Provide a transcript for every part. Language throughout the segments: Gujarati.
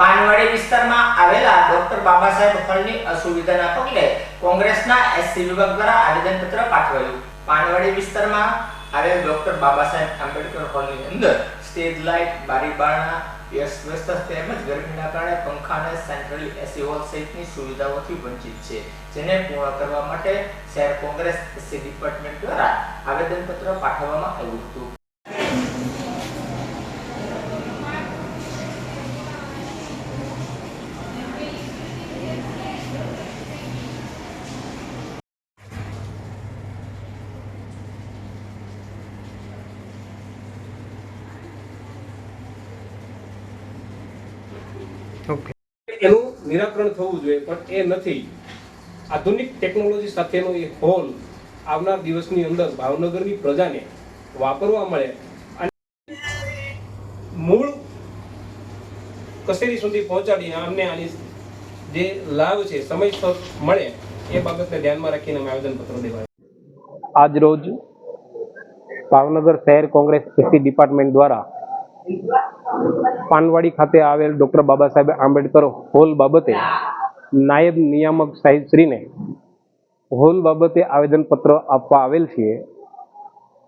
પાનવાડી વિસ્તારમાં આવેલા ડોક્ટર બાબા સાહેબ હોલની અસુવિધાના પગલે કોંગ્રેસના એસસી વિભાગ દ્વારા આવેદનપત્ર પાઠવાયું. પાનવાડી વિસ્તારમાં આવેલ ડોક્ટર બાબા સાહેબ આંબેડકર હોલની અંદર સ્ટેજ લાઇટ બારી બારણા વ્યસ્ત તેમજ ગરમીના કારણે પંખા અને સેન્ટ્રલ એસી હોલ સહિતની સુવિધાઓથી વંચિત છે, જેને પૂર્ણ કરવા માટે શહેર કોંગ્રેસ એસસી ડિપાર્ટમેન્ટ દ્વારા આવેદનપત્ર પાઠવવામાં આવ્યું હતું. ઓકે એનું નિરાકરણ થવું જોઈએ પણ એ નથી. આધુનિક ટેકનોલોજી સાથેનો એ હોલ આવનાર દિવસની અંદર ભાવનગરની પ્રજાને વાપરવા મળે અને મૂળ કચેરી સુધી પહોંચાડી અમને આની જે લાભ છે સમયસર મળે એ બાબતને ધ્યાનમાં રાખીને અમે આવેદનપત્ર દેવાય. આજ રોજ ભાવનગર શહેર કોંગ્રેસ એસી ડિપાર્ટમેન્ટ દ્વારા પાનવાડી ખાતે આવેલ ડોક્ટર બાબા સાહેબ આંબેડકર હોલ બાબતે નાયબ નિયામક સાહેબશ્રીને હોલ બાબતે આવેદનપત્ર આપવા આવેલ છીએ.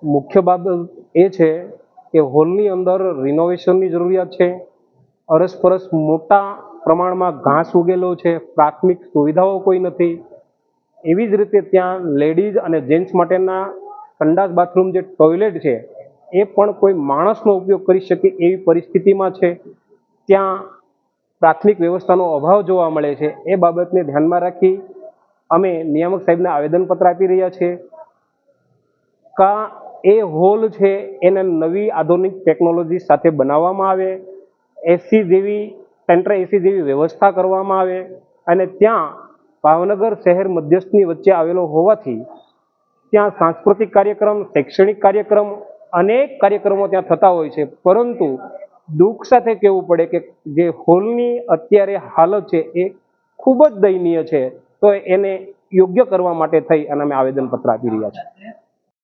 મુખ્ય બાબત એ છે કે હોલની અંદર રિનોવેશનની જરૂરિયાત છે. અરસપરસ મોટા પ્રમાણમાં ઘાસ ઉગેલો છે. પ્રાથમિક સુવિધાઓ કોઈ નથી. એવી જ રીતે ત્યાં લેડીઝ અને જેન્ટ્સ માટેના સંડાસ બાથરૂમ જે ટોયલેટ છે એ પણ કોઈ માણસનો ઉપયોગ કરી શકે એવી પરિસ્થિતિમાં છે. ત્યાં પ્રાથમિક વ્યવસ્થાનો અભાવ જોવા મળે છે. એ બાબતને ધ્યાનમાં રાખી અમે નિયામક સાહેબને આવેદનપત્ર આપી રહ્યા છીએ કા એ હોલ છે એને નવી આધુનિક ટેકનોલોજી સાથે બનાવવામાં આવે એસી જેવી સેન્ટ્રલ એસી જેવી વ્યવસ્થા કરવામાં આવે અને ત્યાં ભાવનગર શહેર મધ્યસ્થની વચ્ચે આવેલો હોવાથી ત્યાં સાંસ્કૃતિક કાર્યક્રમ, શૈક્ષણિક કાર્યક્રમ અનેક કાર્યક્રમો ત્યાં થતા હોય છે. પરંતુ દુઃખ સાથે કહેવું પડે કે જે હોલની અત્યારે હાલત છે એ ખૂબ જ દયનીય છે. તો એને યોગ્ય કરવા માટે થઈ અને અમે આવેદનપત્ર આપી રહ્યા છીએ.